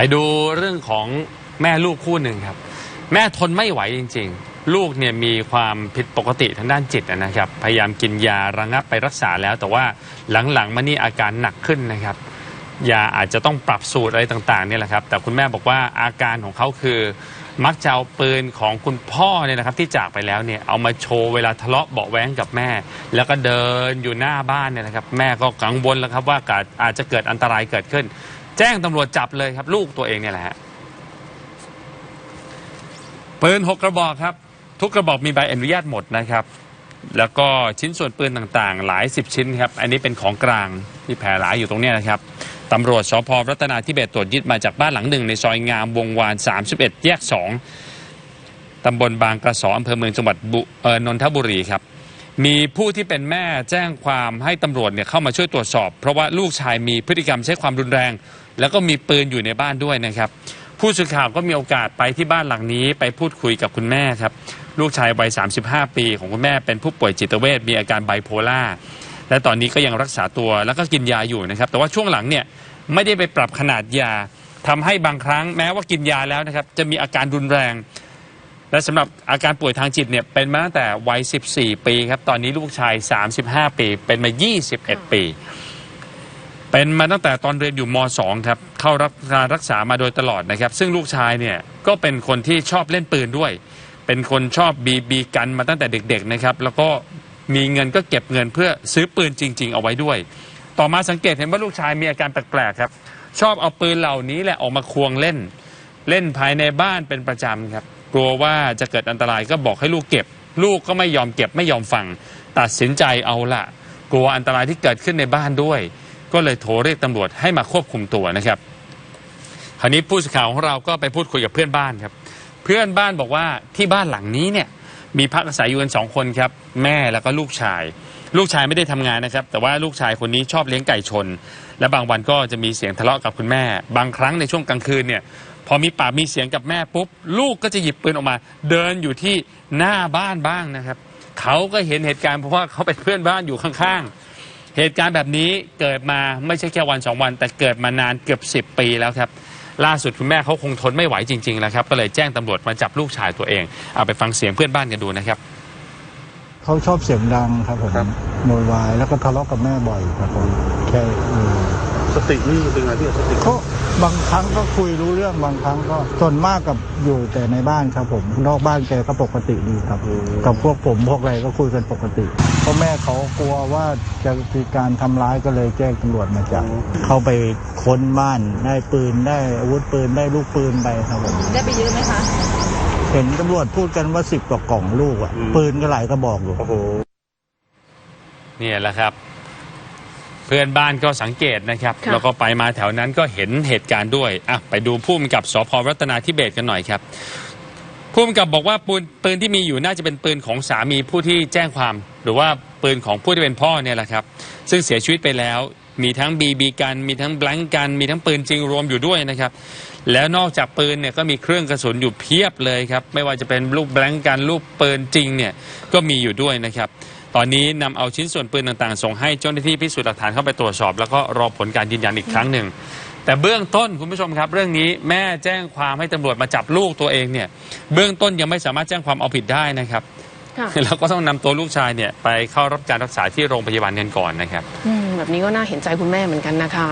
ไปดูเรื่องของแม่ลูกคู่หนึ่งครับ แม่ทนไม่ไหวจริง ๆ ลูกเนี่ยมีความผิดปกติทางด้านจิตนะครับ พยายามกินยาระงับไปรักษาแล้ว แต่ว่าหลังๆมานี่อาการหนักขึ้นนะครับยาอาจจะต้องปรับสูตรอะไรต่างๆเนี่ยแหละครับ แต่คุณแม่บอกว่าอาการของเขาคือมักจะเอาปืนของคุณพ่อเนี่ยนะครับ ที่จากไปแล้วเนี่ยเอามาโชว์เวลาทะเลาะเบาะแว้งกับแม่ แล้วก็เดินอยู่หน้าบ้านเนี่ยนะครับ แม่ก็กังวลแล้วครับว่าอาจจะเกิดอันตรายเกิดขึ้น แจ้งตำรวจจับเลยครับ ลูกตัวเองเนี่ยแหละฮะปืนหกกระบอกครับ ทุกกระบอกมีใบอนุญาตหมดนะครับ แล้วก็ชิ้นส่วนปืนต่างๆ หลายสิบชิ้นครับ อันนี้เป็นของกลางที่แพร่หลายอยู่ตรงเนี้นะครับตำรวจสพรัตนาธิเบศตรวจยึดมาจากบ้านหลังหนึ่งในซอยงามวงวาน 31 แยก 2 ตำบลบางกระสออำเภอเมืองจังหวัดบุเออนนทบุรีครับ มีผู้ที่เป็นแม่แจ้งความให้ตำรวจเนี่ยเข้ามาช่วยตรวจสอบ เพราะว่าลูกชายมีพฤติกรรมใช้ความรุนแรง แล้วก็มีปืนอยู่ในบ้านด้วยนะครับ ผู้สื่อข่าวก็มีโอกาสไปที่บ้านหลังนี้ไปพูดคุยกับคุณแม่ครับ ลูกชายวัย 35 ปีของคุณแม่เป็นผู้ป่วยจิตเวชมีอาการไบโพล่าและตอนนี้ก็ยังรักษาตัวแล้วก็กินยาอยู่นะครับ แต่ว่าช่วงหลังเนี่ยไม่ได้ไปปรับขนาดยาทำให้บางครั้งแม้ว่ากินยาแล้วนะครับ จะมีอาการรุนแรง และสำหรับอาการป่วยทางจิตเนี่ยเป็นมาตั้งแต่วัย 14 ปีครับ ตอนนี้ลูกชาย 35 ปี เป็นมา 21 ปี เป็นมาตั้งแต่ตอนเรียนอยู่ม .2 ครับเข้ารับการรักษามาโดยตลอดนะครับ ซึ่งลูกชายเนี่ยก็เป็นคนที่ชอบเล่นปืนด้วย เป็นคนชอบบีบีกันมาตั้งแต่เด็กๆนะครับแล้วก็มีเงินก็เก็บเงินเพื่อซื้อปืนจริง ๆ เอาไว้ด้วย ต่อมาสังเกตเห็นว่าลูกชายมีอาการแปลกๆครับ ชอบเอาปืนเหล่านี้แหละออกมาควงเล่น เล่นภายในบ้านเป็นประจำครับ กลัวว่าจะเกิดอันตรายก็บอกให้ลูกเก็บ ลูกก็ไม่ยอมเก็บไม่ยอมฟัง ตัดสินใจเอาละกลัวอันตรายที่เกิดขึ้นในบ้านด้วย ก็เลยโทรเรียกตำรวจให้มาควบคุมตัวนะครับคราวนี้ผู้สื่อข่าวของเราก็ไปพูดคุยกับเพื่อนบ้านครับ เพื่อนบ้านบอกว่าที่บ้านหลังนี้เนี่ยมีพักอาศัยอยู่กันสองคนครับ แม่แล้วก็ลูกชาย ลูกชายไม่ได้ทำงานนะครับ แต่ว่าลูกชายคนนี้ชอบเลี้ยงไก่ชน และบางวันก็จะมีเสียงทะเลาะกับคุณแม่ บางครั้งในช่วงกลางคืนเนี่ยพอมีปากมีเสียงกับแม่ปุ๊บ ลูกก็จะหยิบปืนออกมา เดินอยู่ที่หน้าบ้านบ้างนะครับ เขาก็เห็นเหตุการณ์เพราะว่าเขาเป็นเพื่อนบ้านอยู่ข้างๆ เหตุการณ์แบบนี้เกิดมาไม่ใช่แค่วันสองวัน แต่เกิดมานานเกือบสิบปีแล้วครับ ล่าสุดคุณแม่เขาคงทนไม่ไหวจริงๆแล้วครับ ก็เลยแจ้งตำรวจมาจับลูกชายตัวเอง เอาไปฟังเสียงเพื่อนบ้านกันดูนะครับเขาชอบเสียงดังครับผมโวยวายแล้วก็ทะเลาะกับแม่บ่อยครับผมแค่เออสตินี่เป็นไงพี่สติเขา บางครั้งก็คุยรู้เรื่องบางครั้งก็ส่วนมากกับอยู่แต่ในบ้านครับผม นอกบ้านแกก็ปกติดีครับ กับพวกผมพวกอะไรก็คุยกันปกติเพราะแม่เขากลัวว่าจะมีการทำร้ายก็เลยแจ้งตำรวจมาจับเข้าไปค้นบ้านได้ปืนได้อาวุธปืนได้ลูกปืนไปครับผมได้ไปเยอะไหมคะเห็นตำรวจพูดกันว่าสิบกว่ากล่องลูกอะปืนก็หลายกระบอกอยู่โอ้โหเนี่ยแหละครับ เพื่อนบ้านก็สังเกตนะครับ ค่ะ แล้วก็ไปมาแถวนั้นก็เห็นเหตุการณ์ด้วยอะไปดูผู้กำกับสพรัตนาธิเบศกันหน่อยครับผู้กำกับบอกว่าปืนปืนที่มีอยู่น่าจะเป็นปืนของสามีผู้ที่แจ้งความ หรือว่าปืนของผู้ที่เป็นพ่อเนี่ยแหละครับ ซึ่งเสียชีวิตไปแล้ว มีทั้งบีบีกัน มีทั้งแบงก์กัน มีทั้งปืนจริงรวมอยู่ด้วยนะครับ แล้วนอกจากปืนเนี่ยก็มีเครื่องกระสุนอยู่เพียบเลยครับ ไม่ว่าจะเป็นลูกแบงก์กันลูกปืนจริงเนี่ยก็มีอยู่ด้วยนะครับ ตอนนี้นำเอาชิ้นส่วนปืนต่างๆ ส่งให้เจ้าหน้าที่พิสูจน์หลักฐานเข้าไปตรวจสอบ แล้วก็รอผลการยืนยันอีกครั้งหนึ่ง แต่เบื้องต้นคุณผู้ชมครับ เรื่องนี้แม่แจ้งความให้ตำรวจมาจับลูกตัวเองเนี่ย เบื้องต้นยังไม่สามารถแจ้งความเอาผิดได้นะครับค่ะแล้วก็ต้องนำตัวลูกชายเนี่ยไปเข้ารับการรักษาที่โรงพยาบาลกันก่อนนะครับอืมแบบนี้ก็น่าเห็นใจคุณแม่เหมือนกันนะคะ